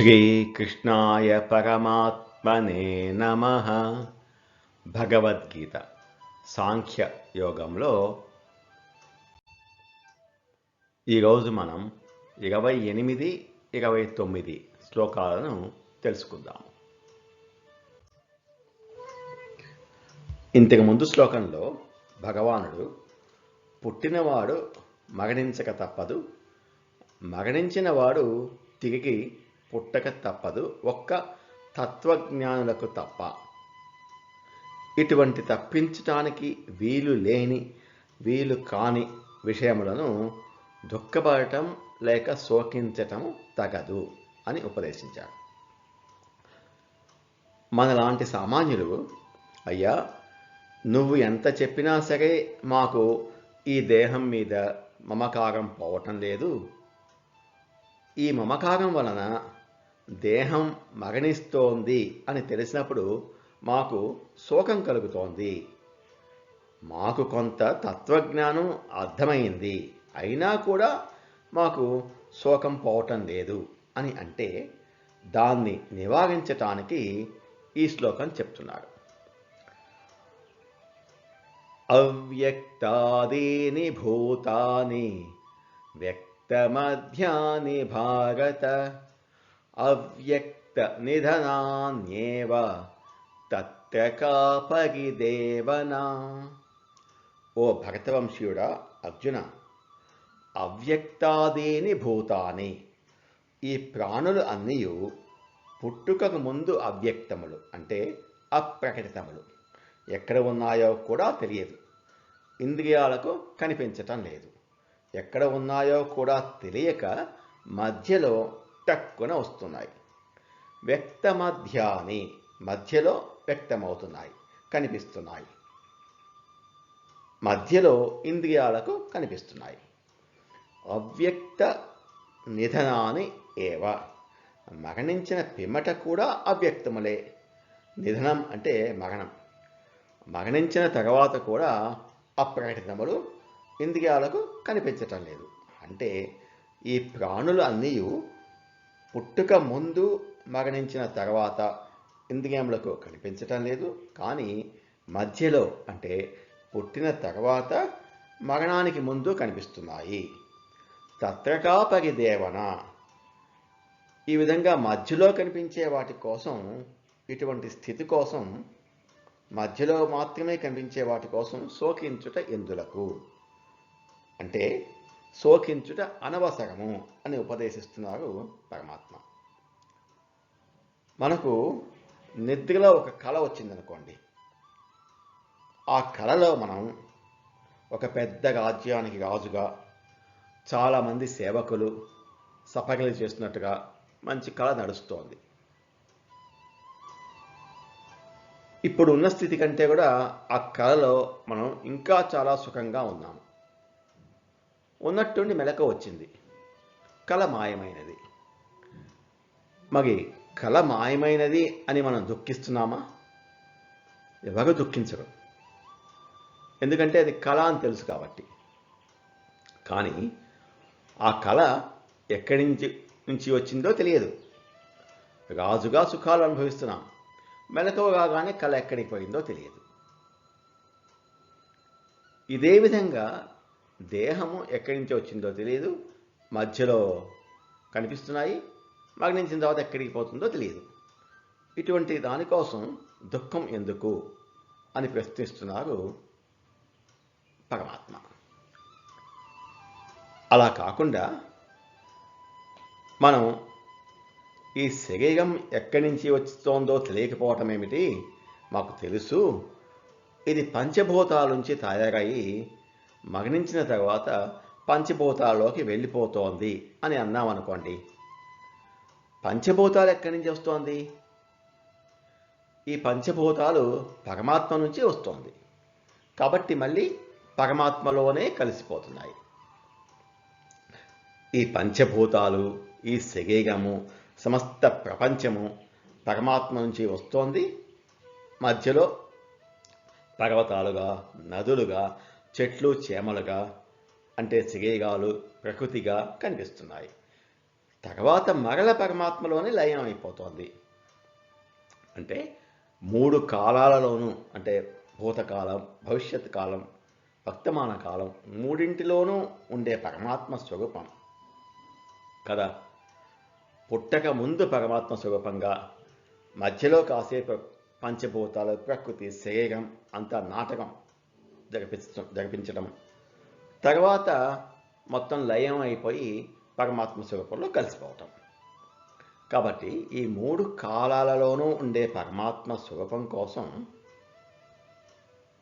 శ్రీకృష్ణాయ పరమాత్మనే నమ భగవద్గీత సాంఖ్య యోగంలో ఈరోజు మనం ఇరవై ఎనిమిది ఇరవై తొమ్మిది శ్లోకాలను తెలుసుకుందాం ఇంతకు ముందు శ్లోకంలో భగవానుడు పుట్టినవాడు మరణించక తప్పదు మరణించిన వాడు తిరిగి పుట్టక తప్పదు. ఒక్క తత్వజ్ఞానులకు తప్ప. ఇటువంటి తప్పించటానికి వీలు లేని వీలు కాని విషయములను దుఃఖపడటం లేక శోకించటం తగదు అని ఉపదేశించాడు. మనలాంటి సామాన్యులు అయ్యా నువ్వు ఎంత చెప్పినా సరే మాకు ఈ దేహం మీద మమకారం పోవటం లేదు. ఈ మమకారం వలన దేహం మగణిస్తోంది అని తెలిసినప్పుడు మాకు శోకం కలుగుతోంది. మాకు కొంత తత్వజ్ఞానం అర్థమైంది. అయినా కూడా మాకు శోకం పోవటం లేదు అని అంటే దాన్ని నివారించటానికి ఈ శ్లోకం చెప్తున్నాడు. అవ్యక్తాదీని భూతాని వ్యక్తమధ్యాని భారత అవ్యక్త నిధనాన్యేవ తత్ర కాపగిదేవనా ఓ భరతవంశీయుడా అర్జున అవ్యక్తాదీని భూతాని ఈ ప్రాణులు అన్నీయు పుట్టుకకు ముందు అవ్యక్తములు అంటే అప్రకటితములు. ఎక్కడ ఉన్నాయో కూడా తెలియదు. ఇంద్రియాలకు కనిపించటం లేదు. ఎక్కడ ఉన్నాయో కూడా తెలియక మధ్యలో టక్కున వస్తున్నాయి వ్యక్తమధ్యాని మధ్యలో వ్యక్తమవుతున్నాయి కనిపిస్తున్నాయి. మధ్యలో ఇంద్రియాలకు కనిపిస్తున్నాయి. అవ్యక్త నిధనాన్ని ఏవ. మరణించిన పిమ్మట కూడా అవ్యక్తములే. నిధనం అంటే మరణం. మరణించిన తర్వాత కూడా అప్రకటితములు ఇంద్రియాలకు కనిపించటం లేదు. అంటే ఈ ప్రాణులు అన్నీ పుట్టుక ముందు మరణించిన తర్వాత ఇంద్రియములకు కనిపించటం లేదు. కానీ మధ్యలో అంటే పుట్టిన తర్వాత మరణానికి ముందు కనిపిస్తున్నాయి. తత్రకాపరి దేవన. ఈ విధంగా మధ్యలో కనిపించే వాటి కోసం ఇటువంటి స్థితి కోసం మధ్యలో మాత్రమే కనిపించే వాటి కోసం శోకించుట ఎందులకు? అంటే శోకించుట అనవసరము అని ఉపదేశిస్తున్నారు పరమాత్మ. మనకు నిద్రలో ఒక కళ వచ్చిందనుకోండి. ఆ కళలో మనం ఒక పెద్ద రాజ్యానికి రాజుగా చాలామంది సేవకులు సఫగలు చేస్తున్నట్టుగా మంచి కళ నడుస్తోంది. ఇప్పుడు ఉన్న స్థితి కంటే కూడా ఆ కళలో మనం ఇంకా చాలా సుఖంగా ఉన్నాము. ఉన్నట్టుండి మెలక వచ్చింది. కళ మాయమైనది మరి కళ మాయమైనది అని మనం దుఃఖిస్తున్నామా? ఎవరు దుఃఖించరు. ఎందుకంటే అది కళ అని తెలుసు కాబట్టి. కానీ ఆ కళ ఎక్కడి నుంచి నుంచి వచ్చిందో తెలియదు. రాజుగా సుఖాలు అనుభవిస్తున్నాం. మెలకువ కాగానే కళ ఎక్కడికి పోయిందో తెలియదు. ఇదే విధంగా దేహము ఎక్కడి నుంచి వచ్చిందో తెలియదు మధ్యలో కనిపిస్తున్నాయి. మగ్నించిన తర్వాత ఎక్కడికి పోతుందో తెలియదు ఇటువంటి దానికోసం దుఃఖం ఎందుకు అని ప్రశ్నిస్తున్నారు పరమాత్మ. అలా కాకుండా మనం ఈ శరీరం ఎక్కడి నుంచి వస్తోందో తెలియకపోవటం ఏమిటి? మాకు తెలుసు. ఇది పంచభూతాల నుంచి తయారయ్యి మగనించిన తర్వాత పంచభూతాల్లోకి వెళ్ళిపోతోంది అని అన్నామనుకోండి. పంచభూతాలు ఎక్కడి నుంచి వస్తోంది? ఈ పంచభూతాలు పరమాత్మ నుంచి వస్తోంది. కాబట్టి మళ్ళీ పరమాత్మలోనే కలిసిపోతున్నాయి. ఈ పంచభూతాలు ఈ శరీరము సమస్త ప్రపంచము పరమాత్మ నుంచి వస్తోంది. మధ్యలో పర్వతాలుగా నదులుగా చెట్లు చేమలుగా అంటే సిగేగాలు ప్రకృతిగా కనిపిస్తున్నాయి. తర్వాత మరల పరమాత్మలోనే లయం అయిపోతోంది. అంటే మూడు కాలాలలోనూ అంటే భూతకాలం భవిష్యత్ కాలం వర్తమాన కాలం మూడింటిలోనూ ఉండే పరమాత్మ స్వరూపం. కదా? పుట్టక ముందు పరమాత్మ స్వరూపంగా మధ్యలో కాసేపు పంచభూతాలు ప్రకృతి శరీరం అంతా నాటకం. జరిపించడం జరిపించడం. తర్వాత మొత్తం లయం అయిపోయి పరమాత్మ స్వరూపంలో కలిసిపోవటం. కాబట్టి ఈ మూడు కాలాలలోనూ ఉండే పరమాత్మ స్వరూపం కోసం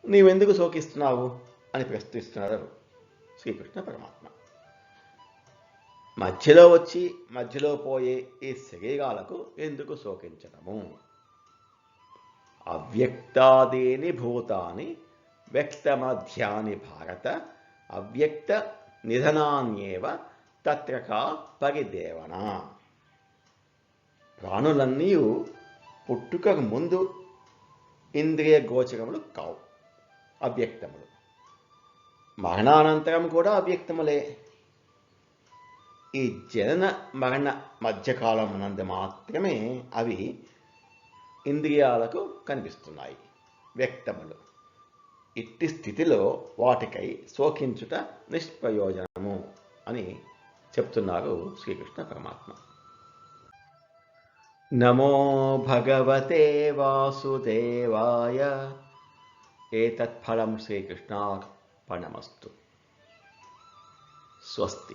నీవెందుకు శోకిస్తున్నావు అని ప్రశ్నిస్తున్నారు శ్రీకృష్ణ పరమాత్మ. మధ్యలో వచ్చి మధ్యలో పోయే ఈ శరీరాలకు ఎందుకు శోకించడము? అవ్యక్తాదేని భూతాని వ్యక్తమధ్యాని భారత అవ్యక్త నిధనాన్యేవ తత్రకా పరిదేవన ప్రాణులన్నీ పుట్టుకకు ముందు ఇంద్రియ గోచరములు కావు అవ్యక్తములు మరణానంతరం కూడా అవ్యక్తములే ఈ జనన మరణ మధ్యకాలం నందు మాత్రమే అవి ఇంద్రియాలకు కనిపిస్తున్నాయి వ్యక్తములు. ఇట్టి స్థితిలో వాటికై శోకించుట నిష్ప్రయోజనము అని చెప్తున్నారు శ్రీకృష్ణ పరమాత్మ. నమో భగవతే వాసుదేవాయ. ఏతత్ఫలం శ్రీకృష్ణార్పణమస్తు. స్వస్తి.